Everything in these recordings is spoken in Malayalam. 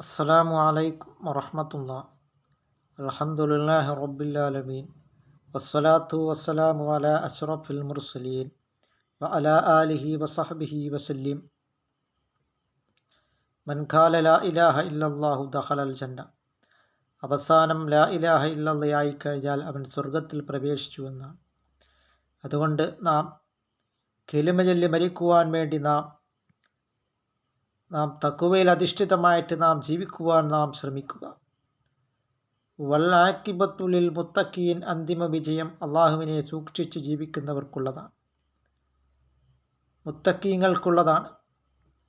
السلام عليكم ورحمة الله الحمد لله رب العالمين والصلاة والسلام على أشرف المرسلين وعلى آله وصحبه وسلم من قال لا إله إلا الله دخل الجنة അവസാനം ലാ ഇലാഹ ഇല്ലല്ലയായി കഴിഞ്ഞാൽ അവൻ സ്വർഗത്തിൽ പ്രവേശിച്ചു എന്നാണ് അതുകൊണ്ട് നാം കെലിമ ചൊല്ലി മരിക്കുവാൻ വേണ്ടി നാം നാം തക്കുവയിൽ അധിഷ്ഠിതമായിട്ട് നാം ജീവിക്കുവാൻ നാം ശ്രമിക്കുക. വല്ലാക്കിബത്തുലിൽ മുത്തക്കീൻ അന്തിമ വിജയം അള്ളാഹുവിനെ സൂക്ഷിച്ച് ജീവിക്കുന്നവർക്കുള്ളതാണ്. മുത്തക്കീങ്ങൾക്കുള്ളതാണ്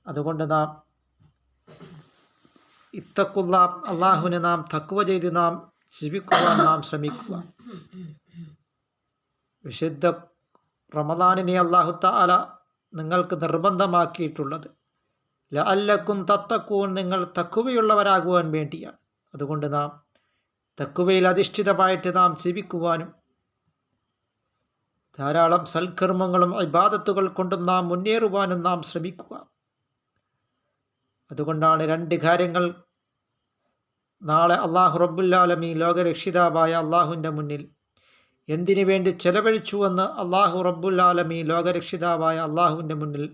അതുകൊണ്ട് നാം ഇത്തക്കുള്ള അള്ളാഹുവിനെ നാം തക്കുവ ചെയ്ത് നാം ജീവിക്കുവാൻ നാം ശ്രമിക്കുക. വിശുദ്ധ റമദാനിനെ അള്ളാഹു താല നിങ്ങൾക്ക് നിർബന്ധമാക്കിയിട്ടുള്ളത് ലഅല്ലക്കും തത്തക്കൂൻ നിങ്ങൾ തക്കുവയുള്ളവരാകുവാൻ വേണ്ടിയാണ്. അതുകൊണ്ട് നാം തക്കുവയിൽ അധിഷ്ഠിതമായിട്ട് നാം ജീവിക്കുവാനും ധാരാളം സൽക്കർമ്മങ്ങളും ഇബാദത്തുകൾ കൊണ്ടും നാം മുന്നേറുവാനും നാം ശ്രമിക്കുക. അതുകൊണ്ടാണ് രണ്ട് കാര്യങ്ങൾ നാളെ അള്ളാഹു റബ്ബുല്ലാലമി ലോകരക്ഷിതാവായ അള്ളാഹുവിന്റെ മുന്നിൽ എന്തിനു വേണ്ടി ചെലവഴിച്ചുവെന്ന് അള്ളാഹു റബ്ബുല്ലാലമി ലോകരക്ഷിതാവായ അള്ളാഹുവിന്റെ മുന്നിൽ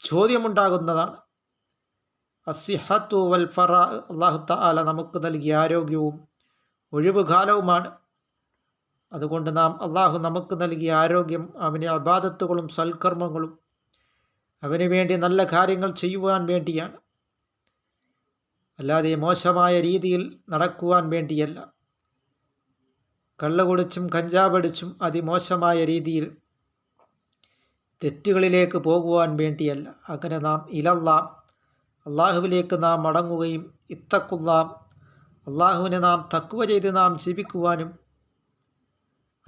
ചോദ്യമുണ്ടാകുന്നതാണ്. അസിഹത്തു വൽ ഫറ അള്ളാഹു താല നമുക്ക് നൽകിയ ആരോഗ്യവും ഒഴിവുകാലവുമാണ്. അതുകൊണ്ട് നാം അള്ളാഹു നമുക്ക് നൽകിയ ആരോഗ്യം അവന് അബാധത്തുകളും സൽക്കർമ്മങ്ങളും അവന് വേണ്ടി നല്ല കാര്യങ്ങൾ ചെയ്യുവാൻ വേണ്ടിയാണ്. അല്ലാതെ മോശമായ രീതിയിൽ നടക്കുവാൻ വേണ്ടിയല്ല. കള്ളുകുടിച്ചും കഞ്ചാവടിച്ചും അതിമോശമായ രീതിയിൽ തെറ്റുകളിലേക്ക് പോകുവാൻ വേണ്ടിയല്ല. അങ്ങനെ നാം ഇലല്ലാം അള്ളാഹുവിലേക്ക് നാം മടങ്ങുകയും ഇത്തക്കുല്ലാം അള്ളാഹുവിനെ നാം തക്കുവ ചെയ്ത് നാം ജീവിക്കുവാനും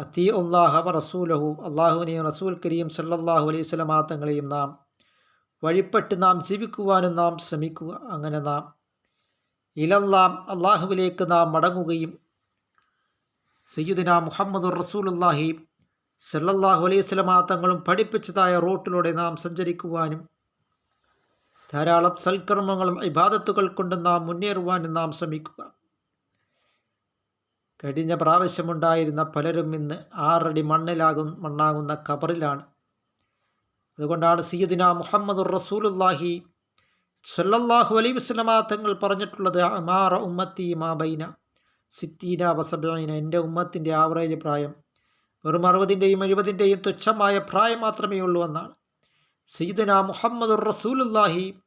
അത്തി ഉള്ളാഹ റസൂലഹു അള്ളാഹുവിനെയും റസൂൽ കരീം സല്ലാഹു അലൈഹി സ്വലമാത്തങ്ങളെയും നാം വഴിപ്പെട്ട് നാം ജീവിക്കുവാനും നാം ശ്രമിക്കുക. അങ്ങനെ നാം ഇലല്ലാം അള്ളാഹുവിലേക്ക് നാം മടങ്ങുകയും സയ്യുദിന മുഹമ്മദ് റസൂലുല്ലാഹി സല്ലല്ലാഹു അലൈഹി സ്വലമാ തങ്ങളും പഠിപ്പിച്ചതായ റോട്ടിലൂടെ നാം സഞ്ചരിക്കുവാനും ധാരാളം സൽക്കർമ്മങ്ങളും ഇബാദത്തുകൾ കൊണ്ട് നാം മുന്നേറുവാനും നാം ശ്രമിക്കുക. കഴിഞ്ഞ പ്രാവശ്യമുണ്ടായിരുന്ന പലരും ഇന്ന് ആറടി മണ്ണിലാകും മണ്ണാകുന്ന കബറിലാണ് അതുകൊണ്ടാണ് സീദിന മുഹമ്മദ് റസൂലുല്ലാഹി സല്ലല്ലാഹു അലൈ വസ്ലമാ തങ്ങൾ പറഞ്ഞിട്ടുള്ളത് മാറ ഉമ്മത്തി മാബൈന സിത്തീന വസബൈന എന്റെ ഉമ്മത്തിന്റെ ആവറേജ് പ്രായം വെറും അറുപതിന്റെയും എഴുപതിന്റെയും തുച്ഛമായ പ്രായം മാത്രമേ ഉള്ളൂ എന്നാണ്. സയ്യിദന മുഹമ്മദ് റസൂലുല്ലാഹി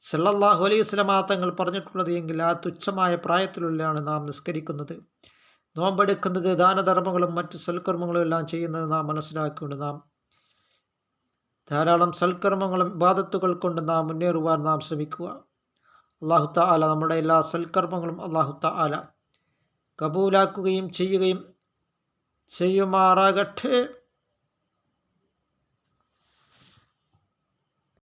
സല്ലല്ലാഹു അലൈഹി വസ്ലമാ തങ്ങൾ പറഞ്ഞിട്ടുള്ളത് എങ്കിൽ ആ തുച്ഛമായ പ്രായത്തിലുള്ളതാണ് നാം നിസ്കരിക്കുന്നത്. നോമ്പെടുക്കുന്നത് ദാനധർമ്മങ്ങളും മറ്റ് സൽക്കർമ്മങ്ങളും എല്ലാം ചെയ്യുന്നത് നാം മനസ്സിലാക്കിക്കൊണ്ട് നാം ധാരാളം സൽക്കർമ്മങ്ങളും ബാധത്തുകൾ കൊണ്ട് നാം മുന്നേറുവാൻ നാം ശ്രമിക്കുക. അള്ളാഹു താല നമ്മുടെ എല്ലാ സൽക്കർമ്മങ്ങളും അള്ളാഹു താല കബൂലാക്കുകയും ചെയ്യുകയും ਸਈ ਮਾਰਾ ਗੱਠੇ